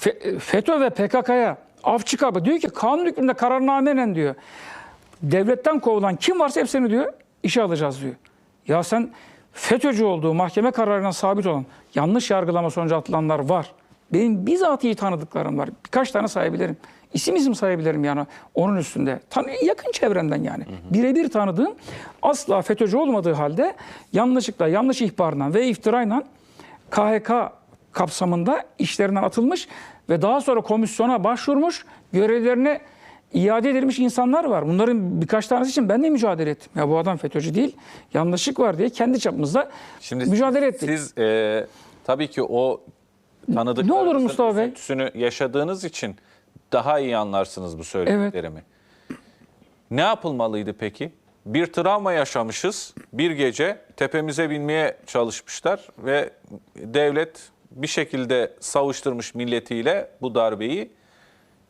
Fe- FETÖ ve PKK'ya af çıkarma. Diyor ki kanun hükmünde kararnamenen diyor. Devletten kovulan kim varsa hepsini diyor işe alacağız diyor. Ya sen FETÖ'cü olduğu mahkeme kararına sabit olan yanlış yargılama sonucu atılanlar var. Benim bizatihi tanıdıklarım var. Birkaç tane sayabilirim. İsim isim sayabilirim yani onun üstünde. Tanı, yakın çevremden yani. Birebir tanıdığım asla FETÖ'cü olmadığı halde yanlışlıkla, yanlış ihbarla ve iftirayla KHK kapsamında işlerinden atılmış ve daha sonra komisyona başvurmuş, görevlerine iade edilmiş insanlar var. Bunların birkaç tanesi için ben de mücadele ettim. Ya bu adam FETÖ'cü değil, yanlışlık var diye kendi çapımızda Şimdi mücadele ettik. Siz e, tabii ki o tanıdıklarınızın Ne olur Mustafa Bey? üzüntüsünü yaşadığınız için daha iyi anlarsınız bu söylediklerimi. Ne yapılmalıydı peki? Bir travma yaşamışız. Bir gece tepemize binmeye çalışmışlar ve devlet bir şekilde savuşturmuş milletiyle bu darbeyi.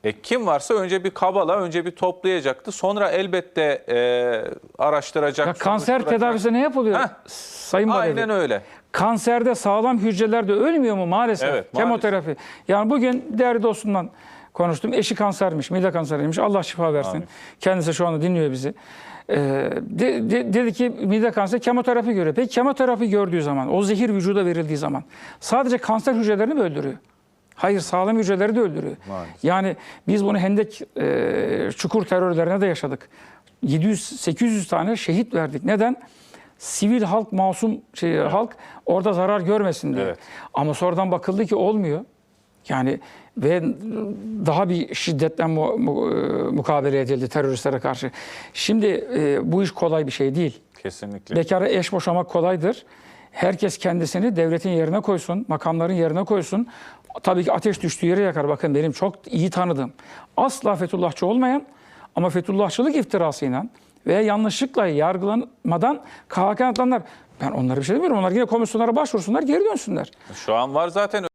E, kim varsa önce bir kabala, önce bir toplayacaktı. Sonra elbette e, araştıracak. Ya kanser tedavisi ne yapılıyor? Heh. Sayın. Aynen öyle. Kanserde sağlam hücrelerde ölmüyor mu maalesef? Evet, maalesef. Kemoterapi. Yani bugün değerli dostumdan konuştum. Eşi kansermiş, mide kanseriymiş. Allah şifa versin. Amin. Kendisi şu anda dinliyor bizi. Ee, de- de- dedi ki mide kanseri kemoterapi görüyor. Peki kemoterapi gördüğü zaman, o zehir vücuda verildiği zaman sadece kanser hücrelerini mi öldürüyor? Hayır, sağlam hücreleri de öldürüyor. Maalesef. Yani biz bunu Hendek e, çukur terörlerine de yaşadık. 700-800 tane şehit verdik. Neden? Sivil halk, masum şey, halk orada zarar görmesin diye. Evet. Ama sonradan bakıldı ki olmuyor. Yani ve daha bir şiddetten mu, mu- e, mukabele edildi teröristlere karşı. Şimdi e, bu iş kolay bir şey değil. Kesinlikle. Bekara eş boşamak kolaydır. Herkes kendisini devletin yerine koysun, makamların yerine koysun. Tabii ki ateş düştüğü yere yakar. Bakın benim çok iyi tanıdığım, asla Fethullahçı olmayan ama Fethullahçılık iftirasıyla veya yanlışlıkla yargılanmadan KHK atılanlar. Ben onlara bir şey demiyorum. Onlar yine komisyonlara başvursunlar, geri dönsünler. Şu an var zaten